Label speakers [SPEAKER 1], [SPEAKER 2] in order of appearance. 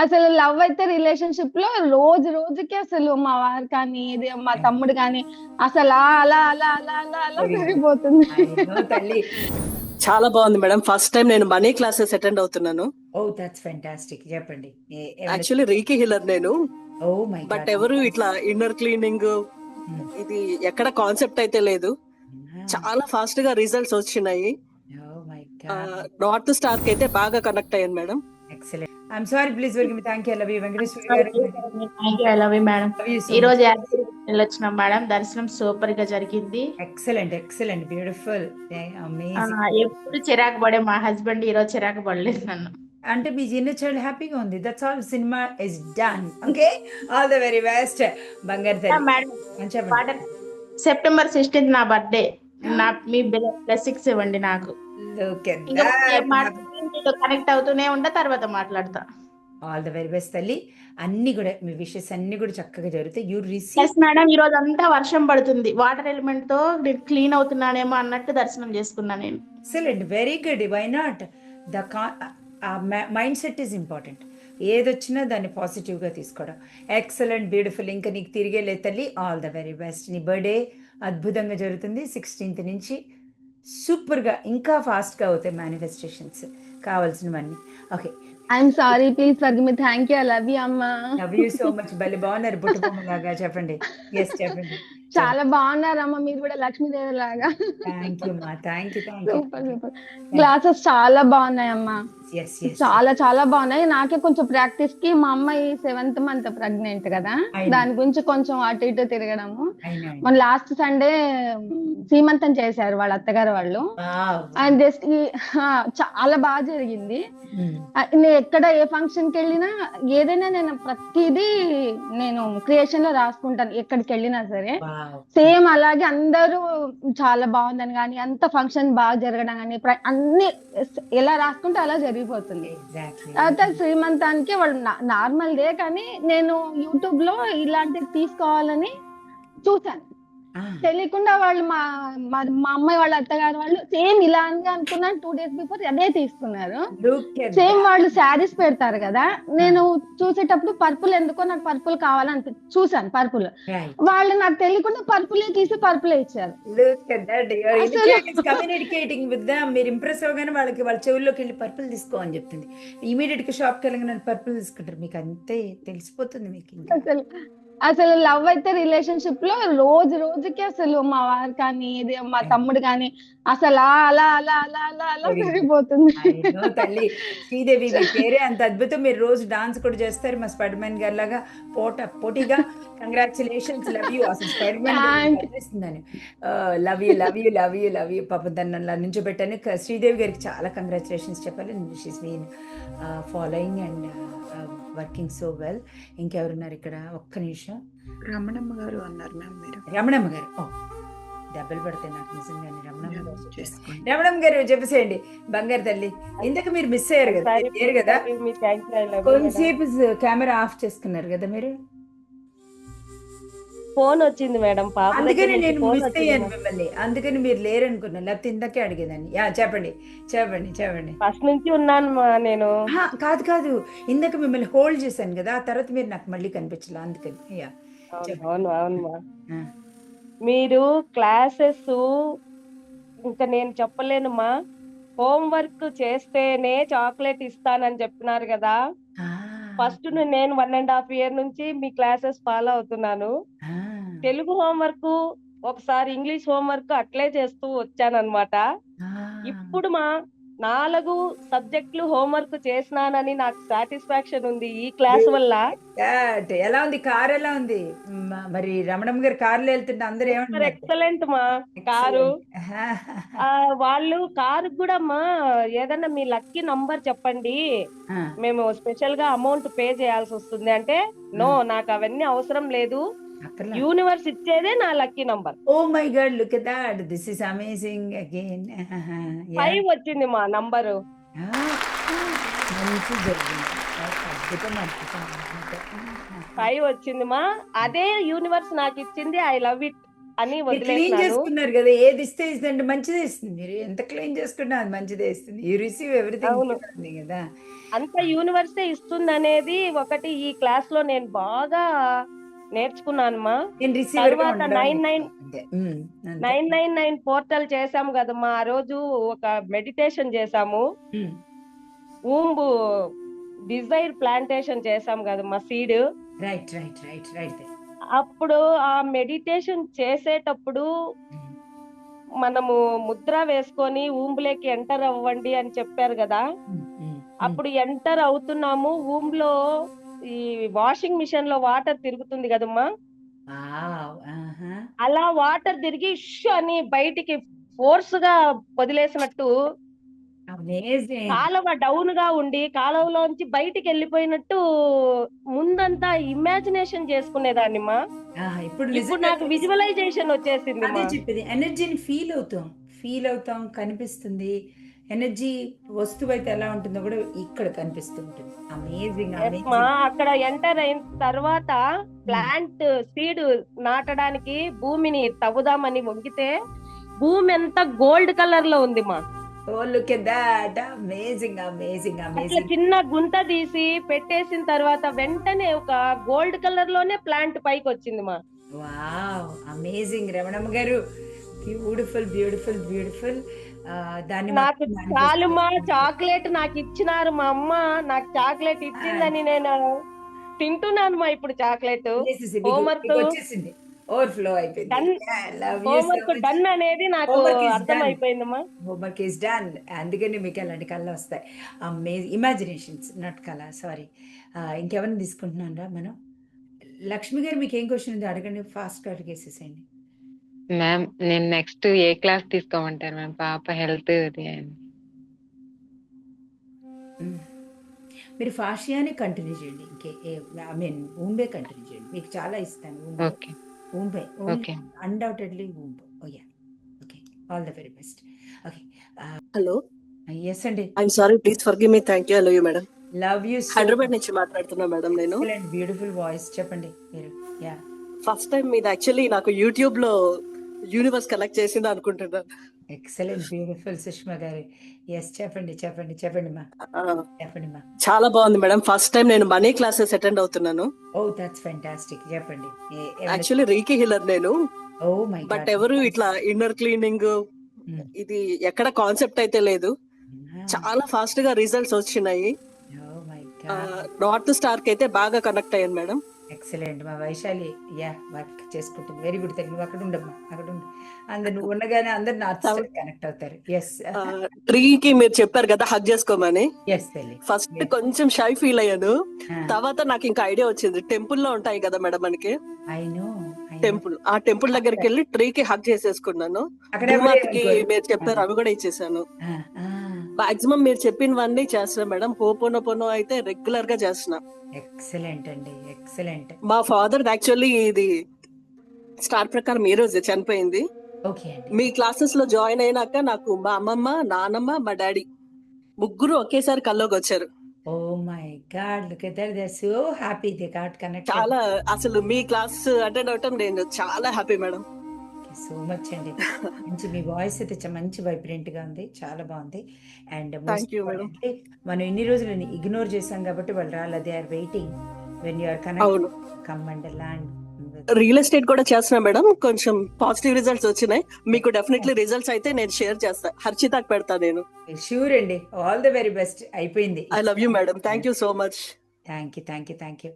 [SPEAKER 1] అసలు లవ్ అయితే రిలేషన్షిప్లో రోజు రోజుకి అసలు మా వారు కానీ ఇది మా తమ్ముడు కానీ అసలు అలా అలా అలా అలా అలా పెరిగిపోతుంది
[SPEAKER 2] తల్లి.
[SPEAKER 3] చాలా బాగుంది మేడం. ఫస్ట్ టైం నేను మనీ క్లాసెస్ అటెండ్ అవుతున్నాను.
[SPEAKER 2] ఓ దట్స్ ఫెంటాస్టిక్ చెప్పండి.
[SPEAKER 3] యాక్చువల్లీ రీకి హిల్లర్ నేను.
[SPEAKER 2] ఓ మై
[SPEAKER 3] బట్ ఎవరు ఇట్లా ఇన్నర్ క్లీనింగ్ ఇది ఎక్కడ కాన్సెప్ట్ అయితే లేదు. చాలా ఫాస్ట్గా రిజల్ట్స్ వచ్చినాయి.
[SPEAKER 2] ఓ మై గాడ్
[SPEAKER 3] నార్త్ స్టార్కి అయితే బాగా కనెక్ట్ అయ్యాను madam.
[SPEAKER 2] Excellent I'm sorry please welcome me thank you love you Venkateswara garu
[SPEAKER 4] I love you madam ఈ రోజు వెళ్ళొచ్చినాం మేడం దర్శనం సూపర్గా జరిగింది.
[SPEAKER 2] ఎక్సలెంట్ ఎక్సలెంట్ బ్యూటిఫుల్
[SPEAKER 4] ఎప్పుడు చిరాకు పడే మా హస్బెండ్ ఈ రోజు చిరాకు పడలేదు నన్ను.
[SPEAKER 2] అంటే మీ చిన్న చైల్డ్ హ్యాపీగా ఉంది. That's all cinema is done okay all the very best బంగారు
[SPEAKER 4] మేడం సెప్టెంబర్ సిక్స్టీన్త్ నా బర్త్డే నా మీ బ్లెస్సింగ్స్ ఇవ్వండి నాకు.
[SPEAKER 2] లుక్
[SPEAKER 4] ఇంకా కనెక్ట్ అవుతూనే ఉంటా తర్వాత మాట్లాడతా.
[SPEAKER 2] ఆల్ ద వెరీ బెస్ట్ తల్లి. అన్ని కూడా మీ విషెస్ అన్ని కూడా చక్కగా జరుగుతాయి. యూ రిసీవ్
[SPEAKER 4] మేడం ఈ రోజు అంతా వర్షం పడుతుంది. వాటర్ ఎలిమెంట్తో క్లీన్ అవుతున్నానేమో అన్నట్టు దర్శనం చేసుకున్నా నేను.
[SPEAKER 2] Excellent very good why not the mindset is important ఏదొచ్చినా దాన్ని పాజిటివ్గా తీసుకోవడం. ఎక్సలెంట్ బ్యూటిఫుల్ ఇంకా నీకు తిరిగే లే తల్లి. ఆల్ ద వెరీ బెస్ట్ నీ బర్త్డే అద్భుతంగా జరుగుతుంది. సిక్స్టీన్త్ నుంచి సూపర్గా ఇంకా ఫాస్ట్గా అవుతాయి మేనిఫెస్టేషన్స్ కావాల్సినవన్నీ. Okay
[SPEAKER 1] I'm sorry please for me thank you I love you అమ్మా
[SPEAKER 2] లవ్ యూ సో మచ్ భలే బాగున్నారు బుట్ట లాగా. చెప్పండి. ఎస్ చెప్పండి.
[SPEAKER 1] చాలా బాగున్నారు అమ్మ. మీరు కూడా లక్ష్మీదేవి లాగా.
[SPEAKER 2] థ్యాంక్ యూ మా thank you thank you
[SPEAKER 1] super super classes చాలా బాగున్నాయి అమ్మా. చాలా చాలా బాగున్నాయి. నాకే కొంచెం ప్రాక్టీస్కి మా అమ్మాయి సెవెంత్ మంత్ ప్రెగ్నెంట్ కదా. దాని గురించి కొంచెం అటు ఇటు తిరగడము. మన లాస్ట్ సండే సీమంతం చేశారు వాళ్ళ అత్తగారు వాళ్ళు. అండ్ జస్ట్ చాలా బాగా జరిగింది. ఆ, నేను ఎక్కడ ఏ ఫంక్షన్కి వెళ్ళినా ఏదైనా నేను ప్రతిదీ నేను క్రియేషన్లో రాసుకుంటాను ఎక్కడికి వెళ్ళినా సరే. సేమ్ అలాగే అందరూ చాలా బాగుందని కానీ అంత ఫంక్షన్ బాగా జరగడం కానీ అన్ని ఎలా రాసుకుంటే అలా జరిగిపోతుంది
[SPEAKER 2] ఎగ్జాక్ట్లీ
[SPEAKER 1] తర్వాత శ్రీమంతానికి వాళ్ళు నార్మల్ డే కానీ నేను యూట్యూబ్లో ఇలాంటివి తీసుకోవాలని చూసాను తెలియకుండా వాళ్ళు మా మా అమ్మాయి వాళ్ళ అత్తగారు వాళ్ళు సేమ్ ఇలాగే అనుకున్నాను టూ డేస్ బిఫోర్ అదే తీసుకున్నారు. సేమ్ వాళ్ళు శారీస్ పెడతారు కదా. నేను చూసేటప్పుడు పర్పుల్ ఎందుకో నాకు పర్పుల్ కావాలని చూసాను పర్పుల్. వాళ్ళు నాకు తెలియకుండా పర్పులే తీసి పర్పులే ఇచ్చారు.
[SPEAKER 2] కమ్యూనికేటింగ్ విత్ మీరు ఇంప్రెస్ అవగానే వాళ్ళకి వాళ్ళ చెవుల్లోకి వెళ్ళి పర్పుల్ తీసుకో అని చెప్తుంది. ఇమీడియట్గా షాప్కి వెళ్ళగానే పర్పుల్ తీసుకుంటారు. మీకు అంతే తెలిసిపోతుంది మీకు ఇంకా.
[SPEAKER 1] అసలు అసలు లవ్ అయితే రిలేషన్షిప్లో రోజు రోజుకి అసలు మా వారు కానీ మా తమ్ముడు కానీ అసలు అలా అలా అలా అలా అలా
[SPEAKER 2] know, తల్లి. శ్రీదేవి మీ పేరే అంత అద్భుతం. మీరు రోజు డాన్స్ కూడా చేస్తారు. మా స్పైడర్ మ్యాన్ గారి లాగా పోట పోటీగా. కంగ్రాచులేషన్స్ లవ్ యూ అసలు స్పైడర్ మ్యాన్
[SPEAKER 1] Thank
[SPEAKER 2] కనిపిస్తుందని. Love you love you love you love you పాపం దాన్ని అలా నుంచి పెట్టాను శ్రీదేవి గారికి చాలా కంగ్రాచులేషన్స్ చెప్పాలి. She's mean following and working so well ఇంకెవరున్నారు ఇక్కడ? ఒక్క నిమిషం.
[SPEAKER 5] రమణమ్మ గారు అన్నారు మ్యామ్ మీరు.
[SPEAKER 2] రమణమ్మ గారు. ఓ దెబ్బలు పడతాయి నాకు నిజంగానే రమణమ్మ గారు
[SPEAKER 5] చేసుకోండి.
[SPEAKER 2] రమణమ్మ గారు చెప్పేసేయండి. బంగారు తల్లి ఇంతకు మీరు మిస్ అయ్యారు కదా కదా? కొంతసేపు కెమెరా ఆఫ్ చేసుకున్నారు కదా మీరు?
[SPEAKER 6] ఫోన్ వచ్చింది మేడం పాప
[SPEAKER 2] అందుకని నేను మిస్ అయ్యాను. మిమ్మల్ని. అందుకని మీరు లేరు అనుకున్నాను లేకపోతే ఇందాకే అడిగేదాన్ని. యా చెప్పండి. చెప్పండి చెప్పండి.
[SPEAKER 6] ఫస్ట్ నుంచి ఉన్నాను మా నేను.
[SPEAKER 2] ఆహా, కాదు కాదు. ఇందాక మిమ్మల్ని హోల్డ్ చేశాను కదా ఆ తర్వాత మీరు నాకు మళ్ళీ కనిపించలే. అందుకని. యా
[SPEAKER 6] అవును అవును అవును మా.
[SPEAKER 2] ఆ.
[SPEAKER 6] మీరు క్లాసెస్ ఇంకా నేను చెప్పలేను మా. హోంవర్క్ చేస్తేనే చాక్లెట్ ఇస్తానని చెప్పినారు కదా.
[SPEAKER 2] ఆ,
[SPEAKER 6] ఫస్ట్ నేను వన్ అండ్ హాఫ్ ఇయర్ నుంచి మీ క్లాసెస్ ఫాలో అవుతున్నాను.
[SPEAKER 2] ఆ.
[SPEAKER 6] తెలుగు హోంవర్క్ ఒకసారి ఇంగ్లీష్ హోంవర్క్ అట్లే చేస్తూ వచ్చానన్నమాట. ఇప్పుడు మా నాలుగు సబ్జెక్టులు హోంవర్క్ చేసినానని నాకు సాటిస్ఫాక్షన్ ఉంది ఈ క్లాస్ వల్ల.
[SPEAKER 2] ఎలా ఉంది? కార్ ఎలా ఉంది? మరి రమణమ్మ గారు కార్లో వెళ్తుంటే అందరూ ఏమంటారు
[SPEAKER 6] ఎక్సలెంట్ మా కారు. వాళ్ళు కారు కూడా మా ఏదన్నా మీ లక్కీ నంబర్ చెప్పండి. మేము స్పెషల్గా అమౌంట్ పే చేయాల్సి వస్తుంది. అంటే నో నాకు అవన్నీ అవసరం లేదు. యూనివర్స్ ఇచ్చేదే నా lucky number
[SPEAKER 2] oh my god look at that this is amazing again
[SPEAKER 6] five వచ్చింది మా నంబరు
[SPEAKER 2] మంచి జరిగింది. అద్భుతం అద్భుతం. అద్భుతం.
[SPEAKER 6] ఫైవ్ వచ్చింది మా. అదే యూనివర్స్ నాకు ఇచ్చింది. ఐ లవ్ ఇట్ అని
[SPEAKER 2] క్లీన్ చేసుకున్నారు కదా. ఏది ఇస్తే ఇస్తుంది మంచిదే ఇస్తుంది. మీరు ఎంత క్లీన్ చేసుకున్నా అది మంచిదే ఇస్తుంది. You receive. ఎవ్రీథింగ్ కదా.
[SPEAKER 6] అంత యూనివర్సే ఇస్తుంది అనేది ఒకటి ఈ క్లాస్లో నేను బాగా నేర్చుకున్నాను మా
[SPEAKER 2] నేను రిసీవర్
[SPEAKER 6] తర్వాత nine nine nine nine nine portal చేసాము కదమ్మా. ఆ రోజు ఒక మెడిటేషన్ చేసాము ఊంబు డిజైర్ ప్లాంటేషన్ చేసాం కదమ్మా seed.
[SPEAKER 2] Right right right right.
[SPEAKER 6] అప్పుడు ఆ మెడిటేషన్ చేసేటప్పుడు మనము ముద్ర వేసుకొని ఊంబులోకి ఎంటర్ అవ్వండి అని చెప్పారు కదా. అప్పుడు ఎంటర్ అవుతున్నాము. ఊమ్లో ఈ వాషింగ్ మిషన్లో వాటర్ తిరుగుతుంది కదమ్మా. అలా వాటర్ తిరిగి అని బయటికి ఫోర్స్గా వదిలేసినట్టు కాలువ డౌన్గా ఉండి కాలువలోంచి బయటికి వెళ్ళిపోయినట్టు ముందంతా ఇమాజినేషన్ చేసుకునేదాన్ని మా
[SPEAKER 2] ఇప్పుడు
[SPEAKER 6] నాకు విజువలైజేషన్ వచ్చేసింది
[SPEAKER 2] ఎనర్జీని ఫీల్ అవుతాం ఫీల్ అవుతాం కనిపిస్తుంది. ఎనర్జీ వస్తువు అయితే ఎలా ఉంటుందో కూడా ఇక్కడ కనిపిస్తూ ఉంటుంది. అమేజింగ్
[SPEAKER 6] అక్కడ ఎంటర్ అయిన తర్వాత ప్లాంట్ సీడ్ నాటడానికి భూమిని తవ్వుదామని వంగితే భూమి ఎంత గోల్డ్ కలర్లో ఉంది మా.
[SPEAKER 2] ఓ look at that amazing amazing
[SPEAKER 6] అట్లా
[SPEAKER 2] అమేజింగ్
[SPEAKER 6] చిన్న గుంత తీసి పెట్టేసిన తర్వాత వెంటనే ఒక గోల్డ్ కలర్లోనే ప్లాంట్ పైకి వచ్చింది మా.
[SPEAKER 2] వావ్ అమేజింగ్ రమణమ్మ గారు బ్యూటిఫుల్ బ్యూటిఫుల్ బ్యూటిఫుల్ దాన్ని
[SPEAKER 6] నాకు చాలు మా. చాక్లెట్ నాకు ఇచ్చినారు మా అమ్మ. నాకు చాక్లెట్ ఇచ్చిందని నేను తింటున్నాను మా ఇప్పుడు చాక్లెట్.
[SPEAKER 2] మీకు వచ్చేసింది. ఓవర్ఫ్లో అయిపోయింది.
[SPEAKER 6] హోంవర్క్ డన్ అనేది నాకు
[SPEAKER 2] హోంవర్క్ ఈస్ డన్ అందుకని మీకు అలాంటి కళ వస్తాయి. అమేజ్ ఇమాజినేషన్స్ నాట్ కళ. సారీ ఇంకెవరిని తీసుకుంటున్నారా మనం? లక్ష్మి గారు మీకు ఏం క్వశ్చన్ ఉంది అడగండి. ఫాస్ట్గా అడిగేసేసేయండి.
[SPEAKER 7] మ్యామ్ నేను నెక్స్ట్ ఏ క్లాస్ తీసుకోమంటారు మ్యామ్ పాప హెల్త్ అది అని.
[SPEAKER 2] మీరు ఫాషియానే కంటిన్యూ చేయండి. ఇంకే ఐ మీన్ ఊంబే కంటిన్యూ చేయండి. మీకు చాలా ఇస్తాను.
[SPEAKER 7] ఓకే
[SPEAKER 2] ఊంబే
[SPEAKER 7] ఓకే
[SPEAKER 2] అన్డౌటెడ్లీ ఊంబో ఓయా okay all the very best okay
[SPEAKER 3] hello
[SPEAKER 2] yes అండి
[SPEAKER 3] I'm sorry please forgive me thank you hello you madam
[SPEAKER 2] love you
[SPEAKER 3] Hyderabad నుంచి మాట్లాడుతున్నా మేడం నేను.
[SPEAKER 2] బ్యూటిఫుల్ వాయిస్ చెప్పండి మీరు. యా
[SPEAKER 3] ఫస్ట్ టైం మీది యాక్చువల్లీ నాకు యూట్యూబ్లో యూనివర్స్ కనెక్ట్ చేసింది అనుకుంటున్నాను.
[SPEAKER 2] ఎక్సలెంట్ బ్యూటిఫుల్ సుష్మా గారు. ఎస్ చెప్పండి చెప్పండి చెప్పండి మా. చెప్పండి మా.
[SPEAKER 3] చాలా బాగుంది మేడం. ఫస్ట్ టైం నేను మనీ క్లాసెస్ అటెండ్ అవుతున్నాను.
[SPEAKER 2] ఓ దట్స్ ఫ్యాంటాస్టిక్ చెప్పండి.
[SPEAKER 3] యాక్చువల్లీ రీకి హిల్లర్ నేను.
[SPEAKER 2] ఓ మై
[SPEAKER 3] బట్ ఎవరు ఇట్లా ఇన్నర్ క్లీనింగ్ ఇది ఎక్కడ కాన్సెప్ట్ అయితే లేదు. చాలా ఫాస్ట్గా రిజల్ట్స్ వచ్చినాయి. నార్త్ స్టార్కి అయితే బాగా కనెక్ట్ అయ్యాను మేడం.
[SPEAKER 2] ఎక్సలెంట్ మా వైశాలి. యా వర్క్ చేసుకుంటుంది. వెరీ గుడ్ నువ్వు అక్కడ ఉండమ్మా అక్కడ ఉండు. అందరు నువ్వు ఉండగానే అందరు నాతో కనెక్ట్ అవుతారు. ఎస్
[SPEAKER 3] ట్రీకి మీరు చెప్పారు కదా హగ్ చేసుకోమని.
[SPEAKER 2] ఎస్
[SPEAKER 3] ఫస్ట్ కొంచెం షై ఫీల్ అయ్యాను. తర్వాత నాకు ఇంకా ఐడియా వచ్చింది. టెంపుల్లో ఉంటాయి కదా మేడం మనకి.
[SPEAKER 2] ఐ నో
[SPEAKER 3] టెంపుల్ ఆ టెంపుల్ దగ్గరికి వెళ్ళి ట్రీకి హగ్ చేసేసుకున్నాను.
[SPEAKER 2] అక్కడ
[SPEAKER 3] మీరు చెప్పారు అవి కూడా ఇచ్చేసాను మాక్సిమం మీరు చెప్పినవన్నీ చేస్తున్నా మేడం. హోపోనో పోనో అయితే రెగ్యులర్గా చేస్తున్నా.
[SPEAKER 2] ఎక్సలెంట్ అండి. ఎక్సలెంట్.
[SPEAKER 3] మా ఫాదర్ యాక్చువల్లీ ఇది స్టార్ ప్రకారం ఈ రోజే చనిపోయింది. మీ క్లాసెస్లో జాయిన్ అయినాక నాకు మా అమ్మమ్మ నానమ్మ మా డాడీ ముగ్గురు ఒకేసారి కల్లోకి వచ్చారు.
[SPEAKER 2] ఓ my god look at that they so happy they got connect
[SPEAKER 3] చాలా అసలు మీ క్లాస్ అటెండ్ అవటం నేను చాలా హ్యాపీ మేడం.
[SPEAKER 2] సో మచ్ అండి. మంచి మీ వాయిస్ అయితే మంచి వైబ్రెంట్గా ఉంది. చాలా బాగుంది. అండ్. మనం ఇన్ని రోజులు ఇగ్నోర్ చేసాం కాబట్టి వాళ్ళు రాలేదు. They are waiting when you are connect come and land
[SPEAKER 3] real estate కూడా చేస్తున్నా మేడం. కొంచెం పాజిటివ్ రిజల్ట్స్ వచ్చినాయి. మీకు డెఫినెట్లీ రిజల్ట్స్ అయితే నేను షేర్ చేస్తా. హర్షితాకి పెడతా నేను.
[SPEAKER 2] షూర్ అండి. ఆల్ ద వెరీ బెస్ట్ అయిపోయింది.
[SPEAKER 3] I love you madam thank you so much
[SPEAKER 2] thank you thank you thank you